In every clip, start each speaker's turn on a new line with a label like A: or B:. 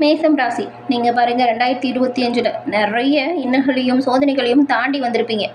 A: மேசம் ராசி. நீங்கள் பாருங்கள் ரெண்டாயிரத்தி இருபத்தி அஞ்சில் நிறைய இன்னல்களையும் சோதனைகளையும் தாண்டி வந்திருப்பீங்க.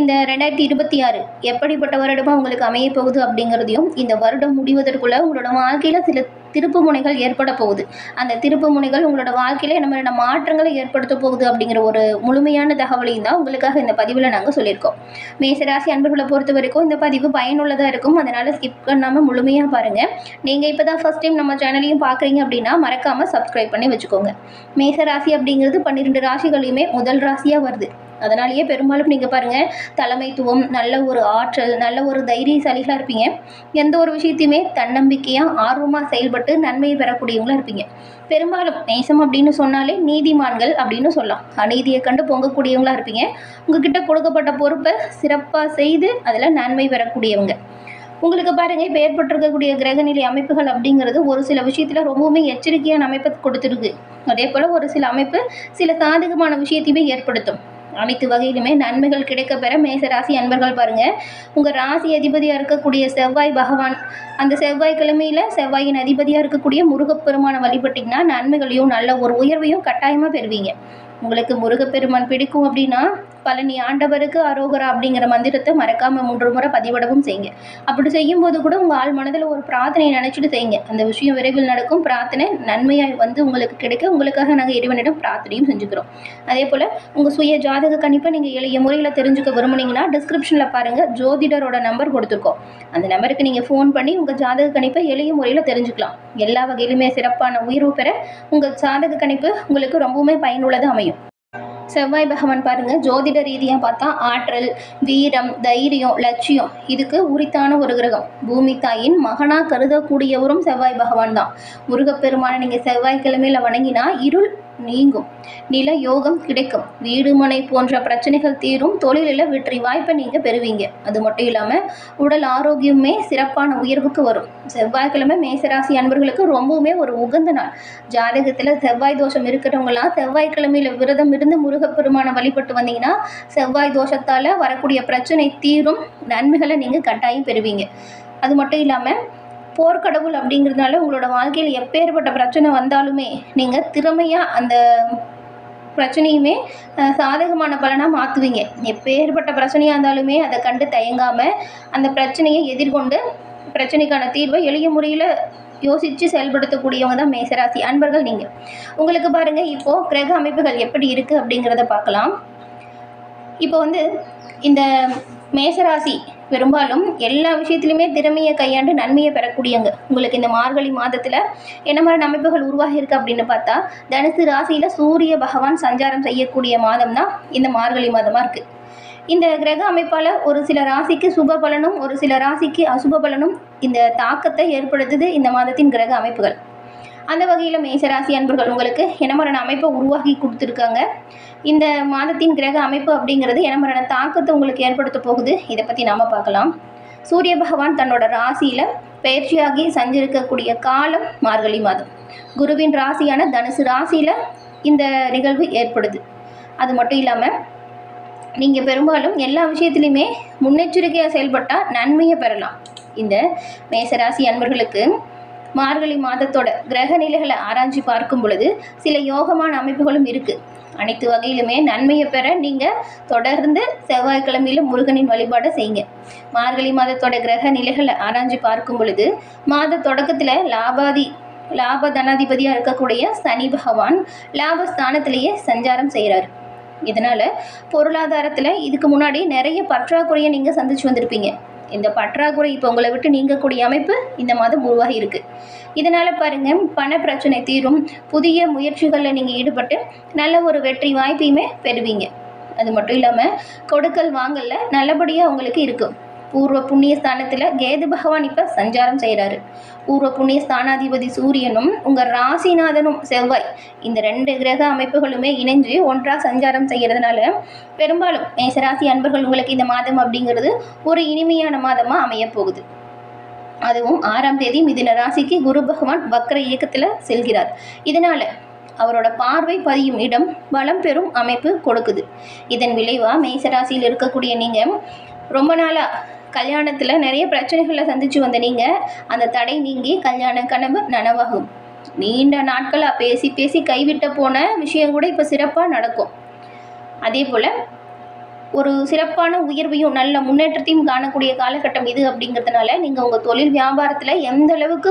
A: இந்த ரெண்டாயிரத்தி இருபத்தி ஆறு எப்படிப்பட்ட வருடமாக உங்களுக்கு அமைய போகுது அப்படிங்கிறதையும் இந்த வருடம் முடிவதற்குள்ளே உங்களோட வாழ்க்கையில் சில திருப்பு முனைகள் ஏற்பட போகுது. அந்த திருப்பு முனைகள் உங்களோட வாழ்க்கையில் என்ன மாற்றங்களை ஏற்படுத்த போகுது அப்படிங்கிற ஒரு முழுமையான தகவலையும் தான் உங்களுக்காக இந்த பதிவில் நாங்கள் சொல்லியிருக்கோம். மேசராசி அன்பர்களை பொறுத்த வரைக்கும் இந்த பதிவு பயனுள்ளதாக இருக்கும். அதனால் ஸ்கிப் பண்ணாமல் முழுமையாக பாருங்கள் நீங்கள் இப்போ தான் ஃபஸ்ட் டைம் நம்ம சேனலையும் பார்க்குறீங்க அப்படின்னா மறக்காமல் சப்ஸ்கிரைப் பண்ணி வச்சுக்கோங்க. மேசராசி அப்படிங்கிறது பன்னிரெண்டு ராசிகளையுமே முதல் ராசியாக வருது. அதனாலேயே பெரும்பாலும் நீங்கள் பாருங்கள் தலைமைத்துவம் நல்ல ஒரு ஆற்றல் நல்ல ஒரு தைரியசாலிகளாக இருப்பீங்க. எந்த ஒரு விஷயத்தையுமே தன்னம்பிக்கையாக ஆர்வமாக செயல்பட்டு நன்மையை பெறக்கூடியவங்களா இருப்பீங்க. பெரும்பாலும் நேசம் அப்படின்னு சொன்னாலே நீதிமான்கள் அப்படின்னு சொல்லலாம். அநீதியை கண்டு பொங்கக்கூடியவங்களா இருப்பீங்க. உங்ககிட்ட கொடுக்கப்பட்ட பொறுப்பை சிறப்பாக செய்து அதில் நன்மை பெறக்கூடியவங்க. உங்களுக்கு பாருங்கள் இப்போ ஏற்பட்டிருக்கக்கூடிய கிரகநிலை அமைப்புகள் அப்படிங்கிறது ஒரு சில விஷயத்தில் ரொம்பவுமே எச்சரிக்கையான அமைப்பை கொடுத்துருக்கு. அதே போல் ஒரு சில அமைப்பு சில சாதகமான விஷயத்தையுமே ஏற்படுத்தும். அனைத்து வகையிலுமே நன்மைகள் கிடைக்க பெற மேச ராசி அன்பர்கள் பாருங்கள் உங்கள் ராசி அதிபதியாக இருக்கக்கூடிய செவ்வாய் பகவான் அந்த செவ்வாய் கிழமையில் செவ்வாயின் அதிபதியாக இருக்கக்கூடிய முருகப்பெருமானை வழிபட்டிங்கன்னா நன்மைகளையும் நல்ல ஒரு உயர்வையும் கட்டாயமாக பெறுவீங்க. உங்களுக்கு முருகப்பெருமான் பிடிக்கும் அப்படின்னா பழனி ஆண்டவருக்கு அரோகரா அப்படிங்கிற மந்திரத்தை மறக்காமல் மூன்று முறை பதிவிடவும் செய்யுங்க. அப்படி செய்யும்போது கூட உங்கள் ஆள் மனதில் ஒரு பிரார்த்தனையை நினச்சிட்டு செய்யுங்க. அந்த விஷயம் விரைவில் நடக்கும். பிரார்த்தனை நன்மையாக வந்து உங்களுக்கு கிடைக்க உங்களுக்காக நாங்கள் இறைவனிடம் பிரார்த்தனையும் செஞ்சுக்கிறோம். அதே போல் உங்கள் சுய ஜாதக கணிப்பை நீங்கள் எளிய முறையில் தெரிஞ்சுக்க விரும்புனீங்கன்னா டிஸ்கிரிப்ஷனில் பாருங்கள் ஜோதிடரோட நம்பர் கொடுத்துருக்கோம். அந்த நம்பருக்கு நீங்கள் ஃபோன் பண்ணி உங்கள் ஜாதக கணிப்பை எளிய முறையில் தெரிஞ்சுக்கலாம். எல்லா வகையிலுமே சிறப்பான உயர்வு பெற உங்கள் ஜாதக கணிப்பு உங்களுக்கு ரொம்பவுமே பயனுள்ளதாக அமையும். செவ்வாய் பகவான் பாருங்கள் ஜோதிட ரீதியாக பார்த்தா ஆற்றல் வீரம் தைரியம் லட்சியம் இதுக்கு உரித்தான ஒரு கிரகம். பூமி தாயின் மகனாக கருதக்கூடியவரும் செவ்வாய் பகவான் தான். முருகப்பெருமானை நீங்கள் செவ்வாய்க்கிழமையில் வணங்கினா இருள் நீங்கும். நில யோகம் கிடைக்கும். வீடு மனை போன்ற பிரச்சனைகள் தீரும். தொழிலில் வெற்றி வாய்ப்பை நீங்கள் பெறுவீங்க. அது மட்டும் இல்லாமல் உடல் ஆரோக்கியமே சிறப்பான உயர்வுக்கு வரும். செவ்வாய்க்கிழமை மேசராசி அன்பர்களுக்கு ரொம்பவுமே ஒரு உகந்த நாள். ஜாதகத்தில் செவ்வாய் தோஷம் இருக்கிறவங்களாம் செவ்வாய்க்கிழமையில் விரதம் இருந்து முருகப்பெருமானை வழிபட்டு வந்தீங்கன்னா செவ்வாய் தோஷத்தால் வரக்கூடிய பிரச்சனை தீரும். நன்மைகளை நீங்கள் கட்டாயம் பெறுவீங்க. அது மட்டும் இல்லாமல் போர்க்கடவுள் அப்படிங்கிறதுனால உங்களோட வாழ்க்கையில் எப்பேற்பட்ட பிரச்சனை வந்தாலுமே நீங்கள் திறமையாக அந்த பிரச்சனையுமே சாதகமான பலனாக மாற்றுவீங்க எப்பேற்பட்ட பிரச்சனையாக இருந்தாலுமே அதை கண்டு தயங்காமல் அந்த பிரச்சனையை எதிர்கொண்டு பிரச்சனைக்கான தீர்வை எளிய முறையில் யோசித்து செயல்படுத்தக்கூடியவங்க தான் மேசராசி அன்பர்கள் நீங்கள் உங்களுக்கு பாருங்கள் இப்போது கிரக அமைப்புகள் எப்படி இருக்குது அப்படிங்கிறத பார்க்கலாம். இப்போ வந்து இந்த மேசராசி பெரும்பாலும் எல்லா விஷயத்துலையுமே திறமையை கையாண்டு நன்மையை பெறக்கூடியவங்க உங்களுக்கு இந்த மார்கழி மாதத்தில் என்ன மாதிரி அமைப்புகள் உருவாகியிருக்கு அப்படின்னு பார்த்தா தனுசு ராசியில் சூரிய பகவான் சஞ்சாரம் செய்யக்கூடிய மாதம் தான் இந்த மார்கழி மாதமாக இருக்குது இந்த கிரக அமைப்பால் ஒரு சில ராசிக்கு சுப பலனும் ஒரு சில ராசிக்கு அசுப பலனும் இந்த தாக்கத்தை ஏற்படுத்துது இந்த மாதத்தின் கிரக அமைப்புகள். அந்த வகையில் மேசராசி அன்பர்கள் உங்களுக்கு இனமரண அமைப்பை உருவாக்கி கொடுத்துருக்காங்க. இந்த மாதத்தின் கிரக அமைப்பு அப்படிங்கிறது இனமரண தாக்கத்தை உங்களுக்கு ஏற்படுத்த போகுது. இதை பற்றி நாம் பார்க்கலாம். சூரிய பகவான் தன்னோட ராசியில் பயிற்சியாகி சஞ்சிருக்கக்கூடிய காலம் மார்கழி மாதம். குருவின் ராசியான தனுசு ராசியில் இந்த நிகழ்வு ஏற்படுது. அது மட்டும் இல்லாமல் நீங்கள் பெரும்பாலும் எல்லா விஷயத்துலையுமே முன்னெச்சரிக்கையாக செயல்பட்டால் நன்மையை பெறலாம். இந்த மேசராசி அன்பர்களுக்கு மார்கழி மாதத்தோட கிரக நிலைகளை ஆராய்ச்சி பார்க்கும் பொழுது சில யோகமான அமைப்புகளும் இருக்குது அனைத்து வகையிலுமே நன்மையை பெற நீங்கள் தொடர்ந்து செவ்வாய்க்கிழமையில் முருகனின் வழிபாடை செய்யுங்க. மார்கழி மாதத்தோட கிரக நிலைகளை ஆராய்ச்சி பார்க்கும் பொழுது மாத தொடக்கத்தில் லாபாதி லாப தனாதிபதியாக இருக்கக்கூடிய சனி பகவான் லாபஸ்தானத்திலேயே சஞ்சாரம் செய்கிறார் இதனால் பொருளாதாரத்தில் இதுக்கு முன்னாடி நிறைய பற்றாக்குறையை நீங்கள் சந்திச்சு வந்திருப்பீங்க. இந்த பற்றாக்குறை இப்போ உங்களை விட்டு நீங்கக்கூடிய அமைப்பு இந்த மாதம் உருவாகி இருக்கு. இதனால் பாருங்கள் பண பிரச்சனை தீரும். புதிய முயற்சிகளில் நீங்கள் ஈடுபட்டு நல்ல ஒரு வெற்றி வாய்ப்பையுமே பெறுவீங்க. அது மட்டும் இல்லாமல் கொடுக்கல் வாங்கல நல்லபடியாக உங்களுக்கு இருக்கும். பூர்வ புண்ணிய ஸ்தானத்தில் கேது பகவான் இப்போ சஞ்சாரம் செய்கிறாரு பூர்வ புண்ணிய ஸ்தானாதிபதி சூரியனும் உங்கள் ராசிநாதனும் செவ்வாய் இந்த ரெண்டு கிரக அமைப்புகளுமே இணைஞ்சு ஒன்றாக சஞ்சாரம் செய்கிறதுனால பெரும்பாலும் மேசராசி அன்பர்கள் உங்களுக்கு இந்த மாதம் அப்படிங்கிறது ஒரு இனிமையான மாதமாக அமையப் போகுது. அதுவும் ஆறாம் தேதி மிதின ராசிக்கு குரு பகவான் வக்ர இயக்கத்தில் செல்கிறார். இதனால் அவரோட பார்வை பதியும் இடம் வளம் பெறும் அமைப்பு கொடுக்குது. இதன் விளைவாக மேசராசியில் இருக்கக்கூடிய நீங்கள் ரொம்ப நாளாக கல்யாணத்தில் நிறைய பிரச்சனைகளை சந்தித்து வந்த நீங்கள் அந்த தடை நீங்கி கல்யாண கனவு நனவாகும். நீண்ட நாட்களாக பேசி பேசி கைவிட்ட போன விஷயம் கூட இப்போ சிறப்பாக நடக்கும். அதே போல் ஒரு சிறப்பான உயர்வையும் நல்ல முன்னேற்றத்தையும் காணக்கூடிய காலகட்டம் இது அப்படிங்கிறதுனால நீங்கள் உங்கள் தொழில் வியாபாரத்தில் எந்த அளவுக்கு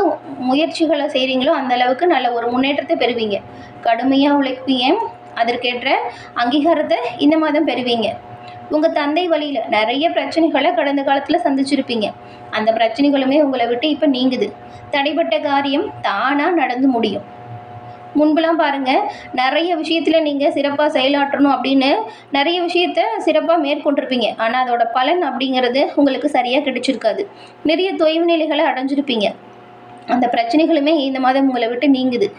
A: முயற்சிகளை செய்கிறீங்களோ அந்த அளவுக்கு நல்ல ஒரு முன்னேற்றத்தை பெறுவீங்க. கடுமையாக உழைப்பீங்க. அதற்கேற்ற அங்கீகாரத்தை இந்த மாதம் பெறுவீங்க. உங்கள் தந்தை வழியில் நிறைய பிரச்சனைகளை கடந்த காலத்தில் சந்திச்சிருப்பீங்க. அந்த பிரச்சனைகளுமே உங்களை விட்டு இப்போ நீங்குது. தடைப்பட்ட காரியம் தானாக நடந்து முடியும். முன்பெல்லாம் பாருங்கள் நிறைய விஷயத்தில் நீங்கள் சிறப்பாக செயலாற்றணும் அப்படின்னு நிறைய விஷயத்த சிறப்பாக மேற்கொண்டிருப்பீங்க. ஆனால் அதோட பலன் அப்படிங்கிறது உங்களுக்கு சரியாக கிடைச்சிருக்காது. நிறைய தொய்வு நிலைகளை அடைஞ்சிருப்பீங்க. அந்த பிரச்சனைகளுமே இந்த மாதம் உங்களை விட்டு நீங்குது.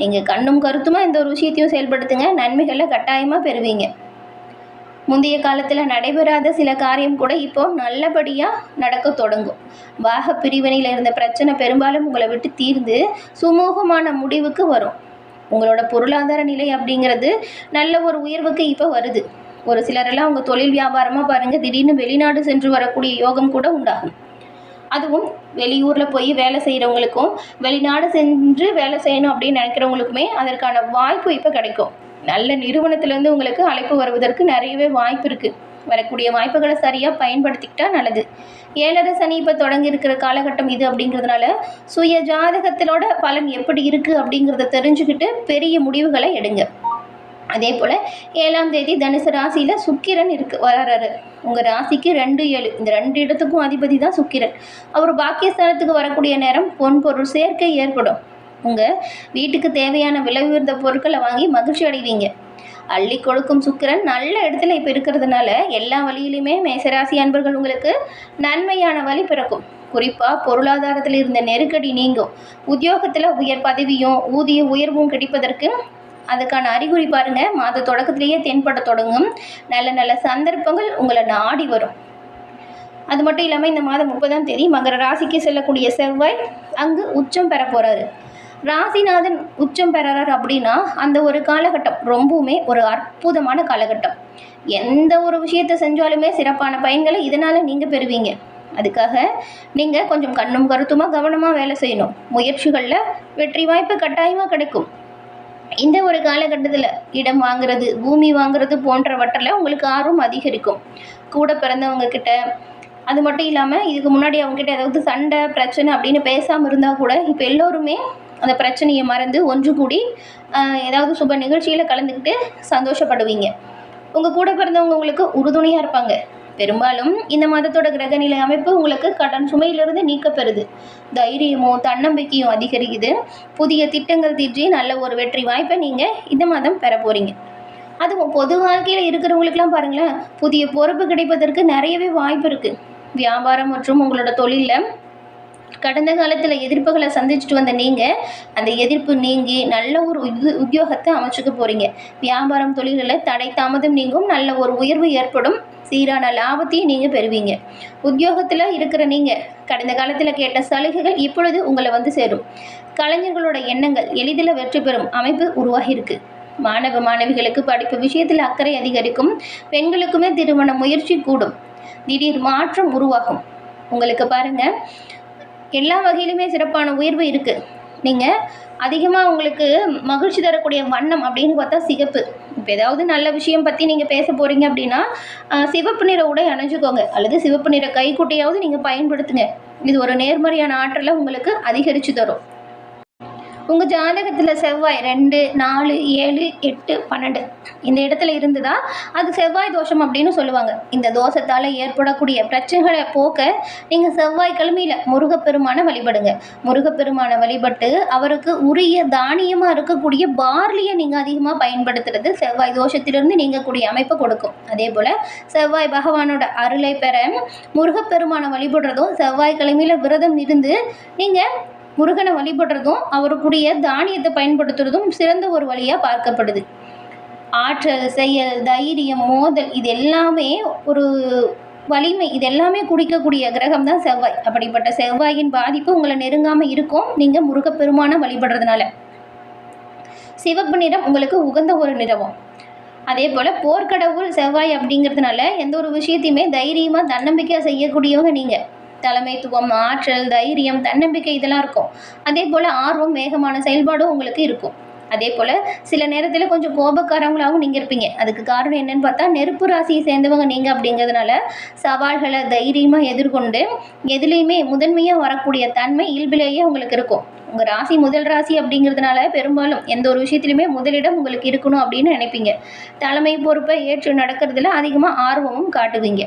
A: நீங்கள் கண்ணும் கருத்துமாக இந்த ஒரு விஷயத்தையும் செயல்படுத்துங்க. நன்மைகளை கட்டாயமாக பெறுவீங்க. முந்தைய காலத்தில் நடைபெறாத சில காரியம் கூட இப்போ நல்லபடியாக நடக்க தொடங்கும். வாக பிரிவினையில் இருந்த பிரச்சனை பெரும்பாலும் உங்களை விட்டு தீர்ந்து சுமூகமான முடிவுக்கு வரும். உங்களோட பொருளாதார நிலை அப்படிங்கிறது நல்ல ஒரு உயர்வுக்கு இப்போ வருது. ஒரு சிலரெல்லாம் உங்கள் தொழில் வியாபாரமாக பாருங்கள் திடீர்னு வெளிநாடு சென்று வரக்கூடிய யோகம் கூட உண்டாகும். அதுவும் வெளியூரில் போய் வேலை செய்கிறவங்களுக்கும் வெளிநாடு சென்று வேலை செய்யணும் அப்படின்னு நினைக்கிறவங்களுக்குமே அதற்கான வாய்ப்பு இப்போ கிடைக்கும். நல்ல நிறுவனத்திலேருந்து உங்களுக்கு அழைப்பு வருவதற்கு நிறையவே வாய்ப்பு இருக்குது வரக்கூடிய வாய்ப்புகளை சரியாக பயன்படுத்திக்கிட்டா நல்லது. ஏழரை சனி இப்போ தொடங்கி இருக்கிற காலகட்டம் இது அப்படிங்கிறதுனால சுய ஜாதகத்திலோட பலன் எப்படி இருக்குது அப்படிங்கிறத தெரிஞ்சுக்கிட்டு பெரிய முடிவுகளை எடுங்க. அதே போல் ஏழாம் தேதி தனுசு ராசியில் சுக்கிரன் இருக்கு வராரு உங்கள் ராசிக்கு ரெண்டு ஏழு இந்த ரெண்டு இடத்துக்கும் அதிபதி தான் சுக்கிரன். அவர் பாக்கியஸ்தானத்துக்கு வரக்கூடிய நேரம் பொன் பொருள் சேர்க்கை ஏற்படும். உங்கள் வீட்டுக்கு தேவையான விலை உயர்ந்த பொருட்களை வாங்கி மகிழ்ச்சி அடைவீங்க. அள்ளி கொடுக்கும் சுக்கிரன் நல்ல இடத்துல இப்போ இருக்கிறதுனால எல்லா வழியிலுமே மேசராசி அன்பர்கள் உங்களுக்கு நன்மையான வழி பிறக்கும். குறிப்பாக பொருளாதாரத்தில் இருந்த நெருக்கடி நீங்கும். உத்தியோகத்தில் உயர் பதவியும் ஊதிய உயர்வும் கிடைப்பதற்கு அதுக்கான அறிகுறி பாருங்கள் மாத தொடக்கத்திலேயே தென்பட தொடங்கும். நல்ல நல்ல சந்தர்ப்பங்கள் உங்களை நாடி வரும். அது மட்டும் இல்லாமல் இந்த மாதம் முப்பதாம் தேதி மகர ராசிக்கு செல்லக்கூடிய செவ்வாய் அங்கு உச்சம் பெற போகிறாரு ராசிநாதன் உச்சம் பெறார் அப்படின்னா அந்த ஒரு காலகட்டம் ரொம்பவுமே ஒரு அற்புதமான காலகட்டம். எந்த ஒரு விஷயத்தை செஞ்சாலுமே சிறப்பான பயன்களை இதனால் நீங்கள் பெறுவீங்க. அதுக்காக நீங்கள் கொஞ்சம் கண்ணும் கருத்துமாக கவனமாக வேலை செய்யணும். முயற்சிகளில் வெற்றி வாய்ப்பு கட்டாயமாக கிடைக்கும். இந்த ஒரு காலகட்டத்தில் இடம் வாங்குறது பூமி வாங்குறது போன்றவற்றில் உங்களுக்கு ஆர்வம் அதிகரிக்கும். கூட பிறந்தவங்க கிட்ட அது மட்டும் இல்லாமல் இதுக்கு முன்னாடி அவங்ககிட்ட ஏதாவது சண்டை பிரச்சனை அப்படின்னு பேசாமல் இருந்தால் கூட இப்போ எல்லோருமே அந்த பிரச்சனையை மறந்து ஒன்று கூடி ஏதாவது சுப நிகழ்ச்சியில் கலந்துக்கிட்டு சந்தோஷப்படுவீங்க. உங்கள் கூட பிறந்தவங்க உங்களுக்கு உறுதுணையாக இருப்பாங்க. பெரும்பாலும் இந்த மாதத்தோட கிரகநிலை அமைப்பு உங்களுக்கு கடன் சுமையிலிருந்து நீக்கப்பெறுது. தைரியமும் தன்னம்பிக்கையும் அதிகரிக்குது. புதிய திட்டங்கள் தீற்றி நல்ல ஒரு வெற்றி வாய்ப்பை நீங்கள் இந்த மாதம் பெற போகிறீங்க அதுவும் பொது வாழ்க்கையில் இருக்கிறவங்களுக்குலாம் பாருங்களேன் புதிய பொறுப்பு கிடைப்பதற்கு நிறையவே வாய்ப்பு இருக்குது வியாபாரம் மற்றும் உங்களோட தொழிலில் கடந்த காலத்தில் எதிர்ப்புகளை சந்திச்சுட்டு வந்த நீங்கள் அந்த எதிர்ப்பு நீங்கி நல்ல ஒரு உத்தியோகத்தை அமைச்சுக்க போகிறீங்க வியாபாரம் தொழிலில் தடை தாமதம் நீங்கும் நல்ல ஒரு உயர்வு ஏற்படும் சீரான லாபத்தையும் நீங்கள் பெறுவீங்க. உத்தியோகத்தில் இருக்கிற நீங்கள் கடந்த காலத்தில் கேட்ட சலுகைகள் இப்பொழுது உங்களை வந்து சேரும். கலைஞர்களோட எண்ணங்கள் எளிதில் வெற்றி பெறும் அமைப்பு உருவாகியிருக்கு. மாணவ மாணவிகளுக்கு படிப்பு விஷயத்தில் அக்கறை அதிகரிக்கும் பெண்களுக்குமே திருமண முயற்சி கூடும். திடீர் மாற்றம் உருவாகும். உங்களுக்கு பாருங்கள் எல்லா வகையிலுமே சிறப்பான உயர்வு இருக்குது நீங்கள் அதிகமாக உங்களுக்கு மகிழ்ச்சி தரக்கூடிய வண்ணம் அப்படின்னு பார்த்தா சிகப்பு. இப்போ ஏதாவது நல்ல விஷயம் பற்றி நீங்கள் பேச போகிறீங்க அப்படின்னா சிவப்பு நிற உடை அணைஞ்சுக்கோங்க. அல்லது சிவப்பு நிற கைக்குட்டையாவது நீங்கள் பயன்படுத்துங்க. இது ஒரு நேர்மறையான ஆற்றலை உங்களுக்கு அதிகரித்து தரும். உங்கள் ஜாதகத்தில் செவ்வாய் ரெண்டு நாலு ஏழு எட்டு பன்னெண்டு. இந்த இடத்துல இருந்துதான் அது செவ்வாய் தோஷம் அப்படின்னு சொல்லுவாங்க. இந்த தோஷத்தால் ஏற்படக்கூடிய பிரச்சனைகளை போக்க நீங்கள் செவ்வாய்க்கிழமையில் முருகப்பெருமானை வழிபடுங்க. முருகப்பெருமானை வழிபட்டு அவருக்கு உரிய தானியமாக இருக்கக்கூடிய பார்லியை நீங்கள் அதிகமாக பயன்படுத்துறது செவ்வாய் தோஷத்திலிருந்து நீங்கக்கூடிய அமைப்பை கொடுக்கும். அதே போல் செவ்வாய் பகவானோட அருளை பெற முருகப்பெருமானை வழிபடுறதும் செவ்வாய்க்கிழமையில் விரதம் இருந்து நீங்கள் முருகனை வழிபடுறதும் அவருக்குரிய தானியத்தை பயன்படுத்துறதும் சிறந்த ஒரு வழியாக பார்க்கப்படுது. ஆற்றல் செயல் தைரியம் மோதல் இது எல்லாமே ஒரு வலிமை இது எல்லாமே குடிக்கக்கூடிய கிரகம் தான் செவ்வாய். அப்படிப்பட்ட செவ்வாயின் பாதிப்பு உங்களை நெருங்காமல் இருக்கும். நீங்கள் முருகப்பெருமான வழிபடுறதுனால. சிவப்பு நிறம் உங்களுக்கு உகந்த ஒரு நிறமும். அதே போல் போர்க்கடவுள் செவ்வாய் அப்படிங்கிறதுனால எந்த ஒரு விஷயத்தையுமே தைரியமாக தன்னம்பிக்கையாக செய்யக்கூடியவங்க நீங்கள் தலைமைத்துவம் ஆற்றல் தைரியம் தன்னம்பிக்கை இதெல்லாம் இருக்கும். அதே போல் ஆர்வம் வேகமான செயல்பாடும் உங்களுக்கு இருக்கும். அதே போல் சில நேரத்தில் கொஞ்சம் கோபக்காரங்களாகவும் நீங்கள் இருப்பீங்க. அதுக்கு காரணம் என்னன்னு பார்த்தா நெருப்பு ராசியை சேர்ந்தவங்க நீங்கள் அப்படிங்கிறதுனால சவால்களை தைரியமாக எதிர்கொண்டு எதுலேயுமே முதன்மையாக வரக்கூடிய தன்மை இயல்பிலேயே உங்களுக்கு இருக்கும். உங்கள் ராசி முதல் ராசி அப்படிங்கிறதுனால பெரும்பாலும் எந்த ஒரு விஷயத்துலையுமே முதலிடம் உங்களுக்கு இருக்கணும் அப்படின்னு நினைப்பீங்க. தலைமை பொறுப்பை ஏற்று நடக்கிறதுல அதிகமாக ஆர்வமும் காட்டுவீங்க.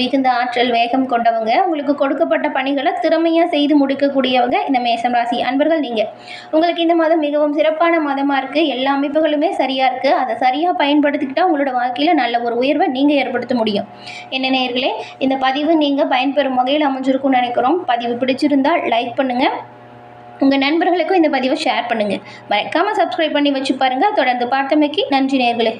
A: மிகுந்த ஆற்றல் வேகம் கொண்டவங்க. உங்களுக்கு கொடுக்கப்பட்ட பணிகளை திறமையாக செய்து முடிக்கக்கூடியவங்க இந்த மேசம் ராசி அன்பர்கள் நீங்கள் உங்களுக்கு இந்த மாதம் மிகவும் சிறப்பான மாதமாக இருக்குது எல்லா அமைப்புகளுமே சரியாக இருக்குது அதை சரியாக பயன்படுத்திக்கிட்டால் உங்களோட வாழ்க்கையில் நல்ல ஒரு உயர்வை நீங்கள் ஏற்படுத்த முடியும். என்ன நேர்களே இந்த பதிவு நீங்கள் பயன்பெறும் வகையில் அமைஞ்சிருக்கும்னு நினைக்கிறோம். பதிவு பிடிச்சிருந்தால் லைக் பண்ணுங்கள் உங்கள் நண்பர்களுக்கும் இந்த பதிவை ஷேர் பண்ணுங்கள் மறக்காமல் சப்ஸ்கிரைப் பண்ணி வச்சு பாருங்கள் தொடர்ந்து பார்த்தமைக்கு நன்றி நேர்களே